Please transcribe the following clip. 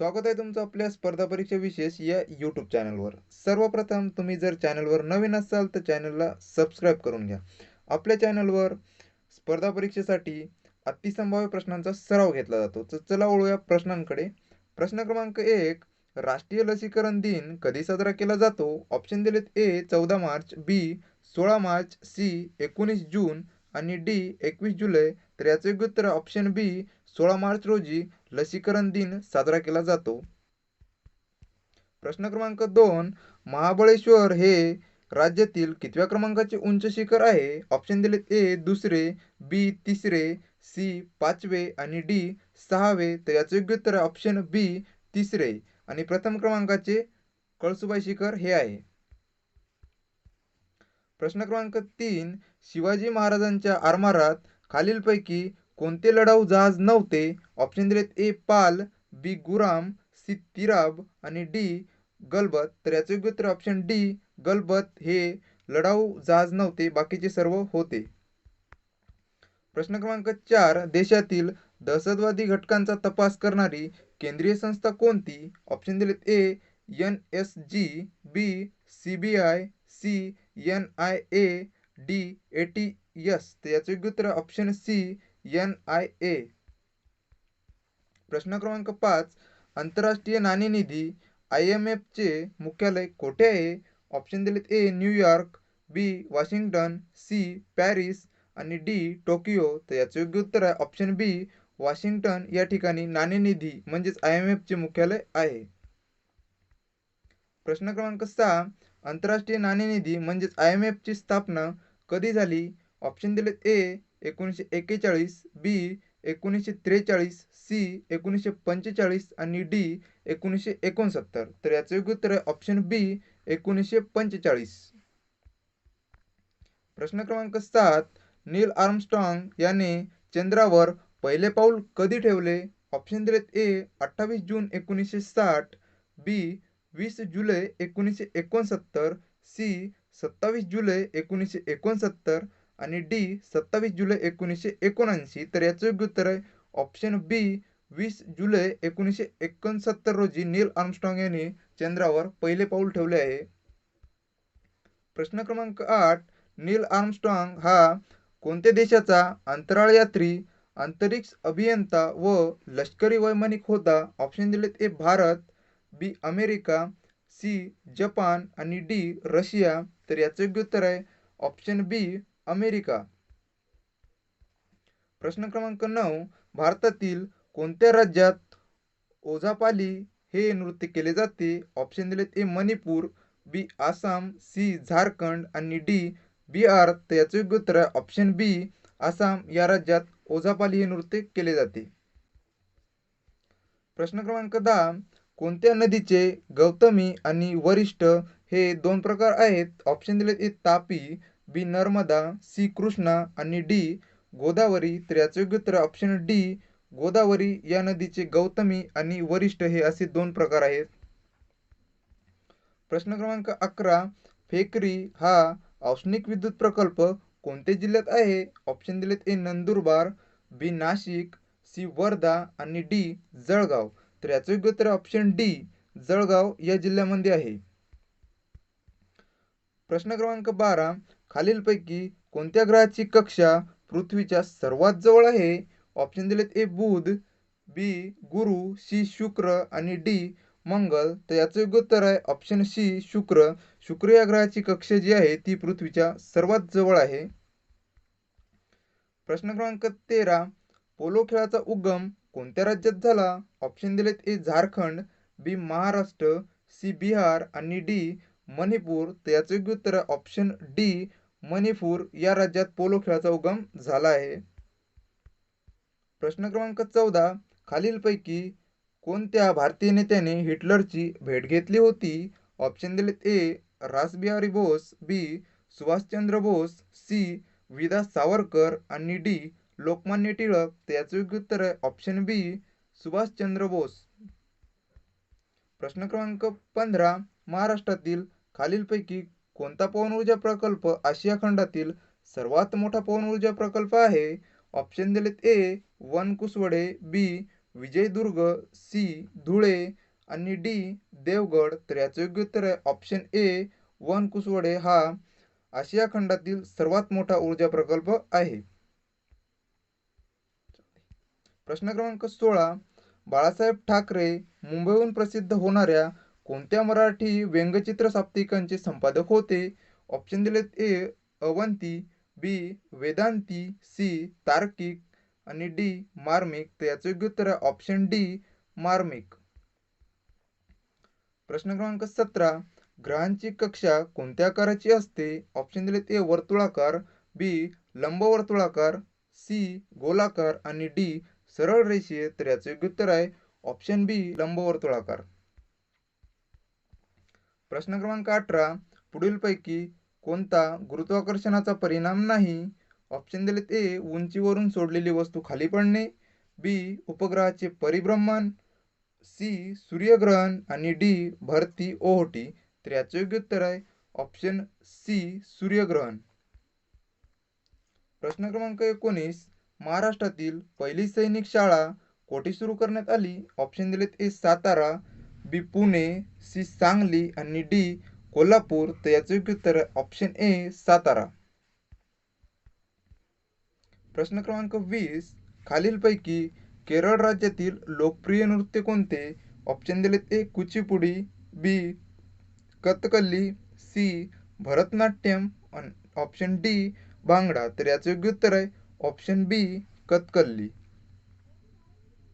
स्वागत आहे तुमचं आपल्या स्पर्धा परीक्षा विशेष या यूट्यूब चॅनलवर सर्वप्रथम तुम्ही जर चॅनलवर नवीन असाल तर चॅनलला सबस्क्राईब करून घ्या. आपल्या चॅनलवर स्पर्धा परीक्षेसाठी अतिसंभाव्य प्रश्नांचा सराव घेतला जातो. तर चला ओळूया प्रश्नांकडे. प्रश्न क्रमांक एक राष्ट्रीय लसीकरण दिन कधी साजरा केला जातो? ऑप्शन दिलेत ए चौदा मार्च बी सोळा मार्च सी एकोणीस जून आणि डी एकवीस जुलै. तर याचे उत्तर ऑप्शन बी सोळा मार्च रोजी लसीकरण दिन साजरा केला जातो. प्रश्न क्रमांक दोन महाबळेश्वर हे राज्यातील कितव्या क्रमांकाचे उंच शिखर आहे? ऑप्शन दिलेत ए दुसरे बी तिसरे सी पाचवे आणि डी सहावे. तर याचं योग्य उत्तर आहे ऑप्शन बी तिसरे. आणि प्रथम क्रमांकाचे कळसुबाई शिखर हे आहे. प्रश्न क्रमांक तीन शिवाजी महाराजांच्या आरमारात खालीलपैकी कोणते लढाऊ जहाज नव्हते? ऑप्शन दिलेत ए पाल बी गुराम सी तिराब आणि डी गलबत. तर याचं योग्य उत्तर ऑप्शन डी गलबत. हे लढाऊ जहाज नव्हते बाकीचे सर्व होते. प्रश्न क्रमांक चार देशातील दहशतवादी घटकांचा तपास करणारी केंद्रीय संस्था कोणती? ऑप्शन दिलेत A N S G B C B I C N I A D A T S तर याचं योग्य उत्तर option C N I A. प्रश्न क्रमांक पाच आंतरराष्ट्रीय नाणेनिधी आय एम एफचे मुख्यालय कोठे आहे? ऑप्शन दिलेत A New York B Washington C Paris आणि डी टोकियो तर याचं योग्य उत्तर आहे. ऑप्शन बी वॉशिंग्टन या ठिकाणी नाणेनिधी म्हणजेच आय एम एफचे मुख्यालय आहे. प्रश्न क्रमांक सहा आंतरराष्ट्रीय नाणेनिधी म्हणजेच आय एम एफची स्थापना कधी झाली? ऑप्शन दिलेत ए एकोणीसशे एक्केचाळीस बी एकोणीसशे त्रेचाळीस सी एकोणीसशे पंचेचाळीस आणि डी एकोणीसशे एकोणसत्तर. तर याचे योग्य उत्तर आहे ऑप्शन बी एकोणीसशे पंचेचाळीस. प्रश्न क्रमांक सात नील आर्मस्ट्रॉंग याने चंद्रावर पहिले पाऊल कधी ठेवले? ऑप्शन दिलेत ए अठ्ठावीस जून एकोणीसशे साठ बी वीस जुलै एकोणीसशे एकोणसत्तर सी सत्तावीस जुलै एकोणीसशे एकोणसत्तर आणि डी सत्तावीस जुलै एकोणीसशे एकोणऐंशी. तर याचं योग्य उत्तर आहे ऑप्शन बी वीस जुलै एकोणीसशे एकोणसत्तर रोजी नील आर्मस्ट्रॉंग यांनी चंद्रावर पहिले पाऊल ठेवले आहे. प्रश्न क्रमांक आठ नील आर्मस्ट्रॉंग हा कोणत्या देशाचा अंतराळ यात्री अंतरिक्ष अभियंता व लष्करी वैमानिक होता? ऑप्शन दिलेत A Bharat B America C Japan आणि डी रशिया. तर याचं योग्य उत्तर आहे ऑप्शन बी अमेरिका. प्रश्न क्रमांक नऊ. भारतातील कोणत्या राज्यात ओझापाली हे नृत्य केले जाते? ऑप्शन दिलेत A Manipur B Assam C Jharkhand आणि डी बिहार. तर याचं योग्य उत्तर आहे ऑप्शन बी आसाम. या राज्यात ओझापाली हे नृत्य केले जाते. प्रश्न क्रमांक दहा. कोणत्या नदीचे गौतमी आणि वरिष्ठ हे दोन प्रकार आहेत? ऑप्शन दिलेत A Tapi B. Narmada C. Krishna आणि डी. गोदावरी. तर याचं योग्य उत्तर ऑप्शन डी गोदावरी या नदीचे गौतमी आणि वरिष्ठ हे असे दोन प्रकार आहेत. प्रश्न क्रमांक अकरा फेकरी हा औष्णिक विद्युत प्रकल्प कोणत्या जिल्ह्यात आहे? ऑप्शन दिलेत A. Nandurbar B. Nashik C. Wardha आणि डी. जळगाव. तर याचं योग्य उत्तर ऑप्शन डी जळगाव या जिल्ह्यामध्ये आहे. प्रश्न क्रमांक बारा खालीलपैकी कोणत्या ग्रहाची कक्षा पृथ्वीच्या सर्वात जवळ आहे? ऑप्शन दिलेत ए बुध बी गुरु सी शुक्र आणि डी मंगल. तर याचं योग्य उत्तर आहे ऑप्शन सी शुक्र. शुक्र या ग्रहाची कक्षा जी आहे ती पृथ्वीच्या सर्वात जवळ आहे. प्रश्न क्रमांक तेरा पोलो खेळाचा उगम कोणत्या राज्यात झाला? ऑप्शन दिलेत A Jharkhand B Maharashtra C Bihar आणि डी मणिपूर. तर याचं योग्य उत्तर आहे ऑप्शन डी मणिपूर या राज्यात पोलो खेळाचा उगम झाला आहे. प्रश्न क्रमांक चौदा खालीलपैकी कोणत्या भारतीय नेत्याने हिटलरची भेट घेतली होती? ऑप्शन दिलेत A Rashbehari Bose B Subhashchandra Bose C विदा सावरकर आणि डी लोकमान्य टिळक. तर याचं योग्य उत्तर आहे ऑप्शन बी सुभाषचंद्र बोस. प्रश्न क्रमांक पंधरा महाराष्ट्रातील खालीलपैकी कोणता पवन ऊर्जा प्रकल्प आशिया खंडातील सर्वात मोठा पवन ऊर्जा प्रकल्प आहे? ऑप्शन दिलेत A Vankusawade B Vijaydurg C Dhule आणि डी देवगड. तर याचं योग्य उत्तर आहे ऑप्शन ए वन कुसवडे. हा आशिया खंडातील सर्वात मोठा ऊर्जा प्रकल्प आहे. प्रश्न क्रमांक सोळा. बाळासाहेब ठाकरे मुंबईहून प्रसिद्ध होणाऱ्या कोणत्या मराठी व्यंगचित्र साप्ताहिकांचे संपादक होते? ऑप्शन दिलेत ए अवंती बी वेदांती सी तार्किक आणि डी मार्मिक. तर याचं योग्य उत्तर आहे ऑप्शन डी मार्मिक. प्रश्न क्रमांक सतरा ग्रहांची कक्षा कोणत्या आकाराची असते? ऑप्शन दिलेत ए वर्तुळाकार बी लंबवर्तुळाकार सी गोलाकार आणि डी सरळ रेषीय. तर याचं योग्य उत्तर आहे ऑप्शन बी लंबवर्तुळाकार. प्रश्न क्रमांक अठरा पुढीलपैकी कोणता गुरुत्वाकर्षणाचा परिणाम नाही? ऑप्शन दिलेत ए उंचीवरून सोडलेली वस्तू खाली पडणे. बी उपग्रहाचे परिभ्रमण. सी सूर्यग्रहण. आणि डी भरती ओहोटी. तर याचं योग्य उत्तर आहे ऑप्शन सी सूर्यग्रहण. प्रश्न क्रमांक एकोणीस महाराष्ट्रातील पहिली सैनिक शाळा कोठे सुरू करण्यात आली? ऑप्शन दिलेत A Satara. B Pune C Sangli आणि डी कोल्हापूर तर याचं योग्य उत्तर आहे ऑप्शन ए सातारा. प्रश्न क्रमांक वीस खालीलपैकी केरळ राज्यातील लोकप्रिय नृत्य कोणते? ऑप्शन दिलेत A Kuchipudi B Kathakali C Bharatanatyam option D Bhangra तर याचं योग्य उत्तर आहे ऑप्शन बी कथकली.